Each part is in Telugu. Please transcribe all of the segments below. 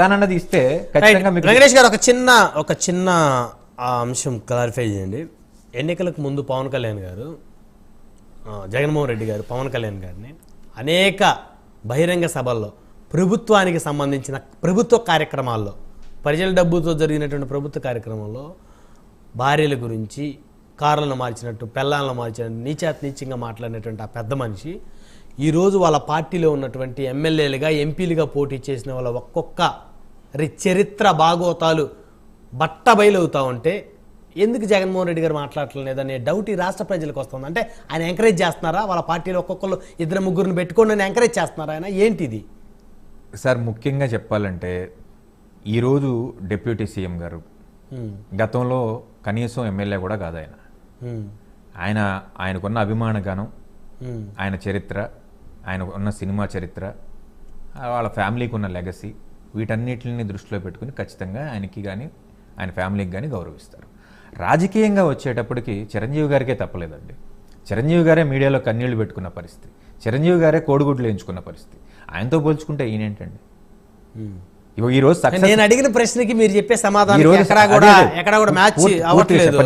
ఇస్తానన్నది ఇస్తే ఖచ్చితంగా మీకు వెంకటేష్ గారు ఒక చిన్న ఒక చిన్న ఆ అంశం క్లారిఫై చేయండి. ఎన్నికలకు ముందు పవన్ కళ్యాణ్ గారు జగన్మోహన్ రెడ్డి గారు పవన్ కళ్యాణ్ గారిని అనేక బహిరంగ సభల్లో ప్రభుత్వానికి సంబంధించిన ప్రభుత్వ కార్యక్రమాల్లో ప్రజల డబ్బుతో జరిగినటువంటి ప్రభుత్వ కార్యక్రమంలో భార్యల గురించి కార్లను మార్చినట్టు పెళ్ళాలను మార్చినట్టు నీచాత్ నీచంగా మాట్లాడినటువంటి ఆ పెద్ద మనిషి ఈరోజు వాళ్ళ పార్టీలో ఉన్నటువంటి ఎమ్మెల్యేలుగా ఎంపీలుగా పోటీ చేసిన వాళ్ళ ఒక్కొక్క రి- చరిత్ర భాగోతాలు బట్ట బయలవుతా ఉంటే ఎందుకు జగన్మోహన్ రెడ్డి గారు మాట్లాడట్లేదు అనే డౌట్ ఈ రాష్ట్ర ప్రజలకు వస్తుంది అంటే ఆయన ఎంకరేజ్ చేస్తున్నారా వాళ్ళ పార్టీలో ఒక్కొక్కరు ఇద్దరు ముగ్గురిని పెట్టుకోండి అని ఎంకరేజ్ చేస్తున్నారా ఆయన ఏంటిది సార్ ముఖ్యంగా చెప్పాలంటే ఈరోజు డిప్యూటీ సీఎం గారు. గతంలో కనీసం ఎమ్మెల్యే కూడా కాదు ఆయన. ఆయన ఆయనకున్న అభిమాన గానం. ఆయన చరిత్ర ఆయన ఉన్న సినిమా చరిత్ర వాళ్ళ ఫ్యామిలీకి ఉన్న లెగసీ వీటన్నిటిని దృష్టిలో పెట్టుకుని ఖచ్చితంగా ఆయనకి కానీ ఆయన ఫ్యామిలీకి కానీ గౌరవిస్తారు. రాజకీయంగా వచ్చేటప్పటికి చిరంజీవి గారికే తప్పలేదండి. చిరంజీవి గారే మీడియాలో కన్నీళ్ళు పెట్టుకున్న పరిస్థితి. చిరంజీవి గారే కోడిగుడ్లు ఎంచుకున్న పరిస్థితి. ఆయనతో పోల్చుకుంటే ఈయనేంటండి? ఈరోజు సక్సెస్ నేను అడిగిన ప్రశ్నకి మీరు చెప్పే సమాధానం ఎక్కడా కూడా. ఎక్కడా కూడా మ్యాచ్ అవ్వట్లేదు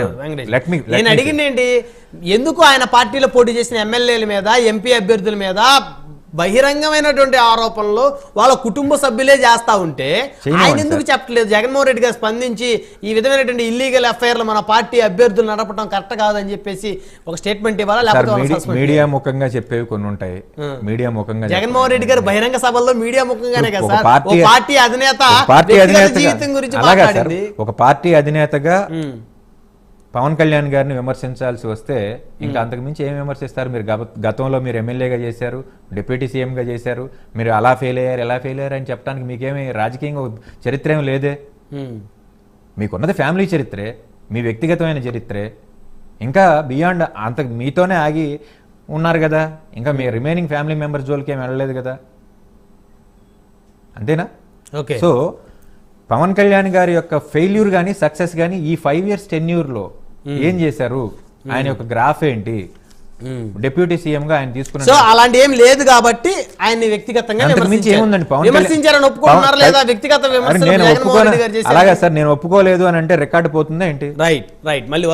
నేను అడిగింది ఏంటి? ఎందుకు ఆయన పార్టీలో పోటీ చేసిన ఎమ్మెల్యేల మీద ఎంపీ అభ్యర్థుల మీద బహిరంగమైనటువంటి ఆరోపణలు వాళ్ళ కుటుంబ సభ్యులే చేస్తా ఉంటే ఆయన ఎందుకు చెప్పట్లేదు? జగన్మోహన్ రెడ్డి గారు స్పందించి ఈ విధమైనటువంటి ఇల్లీగల్ ఎఫ్ఐఆర్లు మన పార్టీ అభ్యర్థులు నడపడం కరెక్ట్ కాదని చెప్పేసి ఒక స్టేట్మెంట్ ఇవ్వాలా? లేకపోతే మీడియా ముఖంగా చెప్పేవి కొన్ని ఉంటాయి. మీడియా ముఖంగా జగన్మోహన్ రెడ్డి గారు బహిరంగ సభల్లో మీడియా ముఖంగానే కదా సార్? పార్టీ అధినేత పార్టీ అధినేతగా. జీవితం గురించి ఒక పార్టీ అధినేతగా. పవన్ కళ్యాణ్ గారిని విమర్శించాల్సి వస్తే ఇంకా అంతకుమించి ఏం విమర్శిస్తారు? మీరు గత- గతంలో మీరు ఎమ్మెల్యేగా చేశారు డిప్యూటీ సీఎంగా చేశారు మీరు అలా ఫెయిల్ అయ్యారు ఎలా ఫెయిల్ అయ్యారు అని చెప్పడానికి మీకేమీ రాజకీయంగా చరిత్ర ఏమి లేదే. మీకున్నది ఫ్యామిలీ చరిత్రే మీ వ్యక్తిగతమైన చరిత్రే. ఇంకా బియాండ్ అంత మీతోనే ఆగి ఉన్నారు కదా. ఇంకా మీ రిమైనింగ్ ఫ్యామిలీ మెంబర్స్ జోలికి ఏం వెళ్ళలేదు కదా. అంతేనా? ఓకే. సో పవన్ కళ్యాణ్ గారి యొక్క ఫెయిల్యూర్ కానీ సక్సెస్ కానీ ఈ ఫైవ్ ఇయర్స్ టెన్యూర్లో ఏం చేశారు? ఆయన యొక్క గ్రాఫ్ ఏంటి. డిప్యూటీ సీఎం గా ఆయన తీసుకున్న సో అలాంటి ఏం లేదు కాబట్టి ఆయన్ని వ్యక్తిగతంగా. ఏముందండి పవన్ విమర్శించారని ఒప్పుకుంటున్నారా లేదా వ్యక్తిగత చేశారు? అలాగా సార్ నేను ఒప్పుకోలేదు అని అంటే రికార్డు పోతుందా ఏంటి? రైట్ రైట్ మళ్ళీ